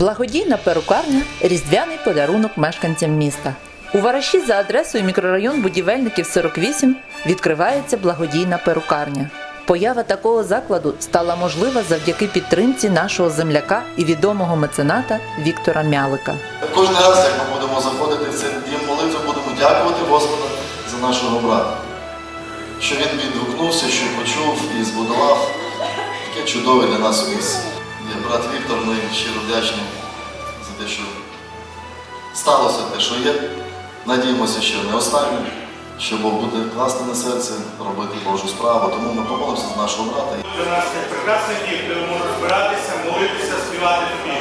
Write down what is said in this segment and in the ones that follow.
Благодійна перукарня різдвяний подарунок мешканцям міста. У Вараші за адресою мікрорайон будівельників 48 відкривається благодійна перукарня. Поява такого закладу стала можлива завдяки підтримці нашого земляка і відомого мецената Віктора Мялика. Кожен раз, як ми будемо заходити в цей дім молитви, будемо дякувати Господу за нашого брата. Що він відгукнувся, що почув і збудував таке чудове для нас місце. Брат Віктор, ми щиро вдячні за те, що сталося те, що є. Надіємося, що не останнє, що Бог буде класти на серце, робити Божу справу. Тому ми помолимося за нашого брата. Для нас це прекрасний дім, де ми можемо збиратися, молитися, співати тобі.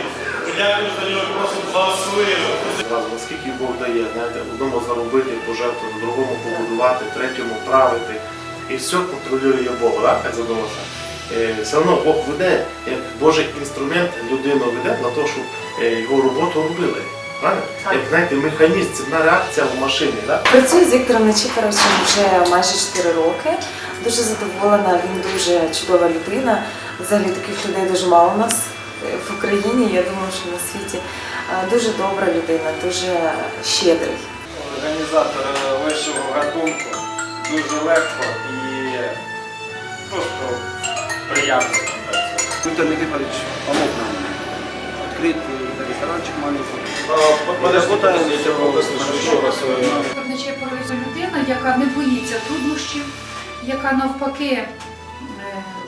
Ми дякуємо за нього, просимо благослови. Наскільки Бог дає, знаєте, одному заробити, пожертвувати, другому побудувати, третьому правити. І все контролює Бог, так, як задумався. Е, все одно Бог веде, як Божий інструмент людину веде для того, щоб е, його роботу робили. Правильно? Як знаєте, механізм, цепна реакція в машині, так? Працюю з Віктором Нечіпоровичем вже майже 4 роки. Дуже задоволена, він дуже чудова людина. Взагалі таких людей дуже мало у нас е, в Україні, я думаю, що на світі. Дуже добра людина, дуже щедрий. організатор вищого гатунку дуже легко і приємно. Віктор Виктор помог нам э, ресторанчик маленький. Корниче Поровиця людина, яка не боїться труднощів, яка навпаки е,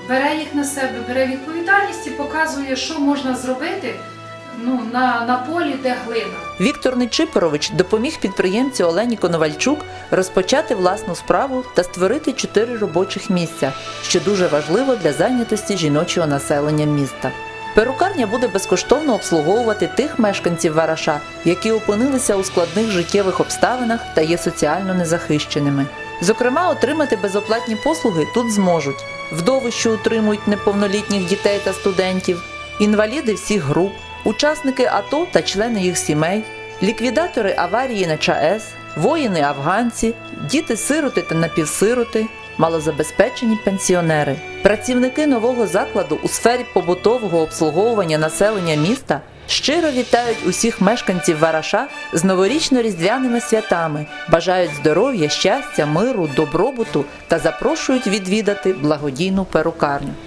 бере їх на себе, бере відповідальність і показує, що можна зробити ну, на, на полі, де глина. Віктор Нечипорович допоміг підприємцю Олені Коновальчук розпочати власну справу та створити чотири робочих місця, що дуже важливо для зайнятості жіночого населення міста. Перукарня буде безкоштовно обслуговувати тих мешканців Вараша, які опинилися у складних життєвих обставинах та є соціально незахищеними. Зокрема, отримати безоплатні послуги тут зможуть вдови, що утримують неповнолітніх дітей та студентів, інваліди всіх груп, учасники АТО та члени їх сімей, ліквідатори аварії на ЧАЕС, воїни-афганці, діти-сироти та напівсироти, малозабезпечені пенсіонери. Працівники нового закладу у сфері побутового обслуговування населення міста щиро вітають усіх мешканців Вараша з новорічно-різдвяними святами, бажають здоров'я, щастя, миру, добробуту та запрошують відвідати благодійну перукарню.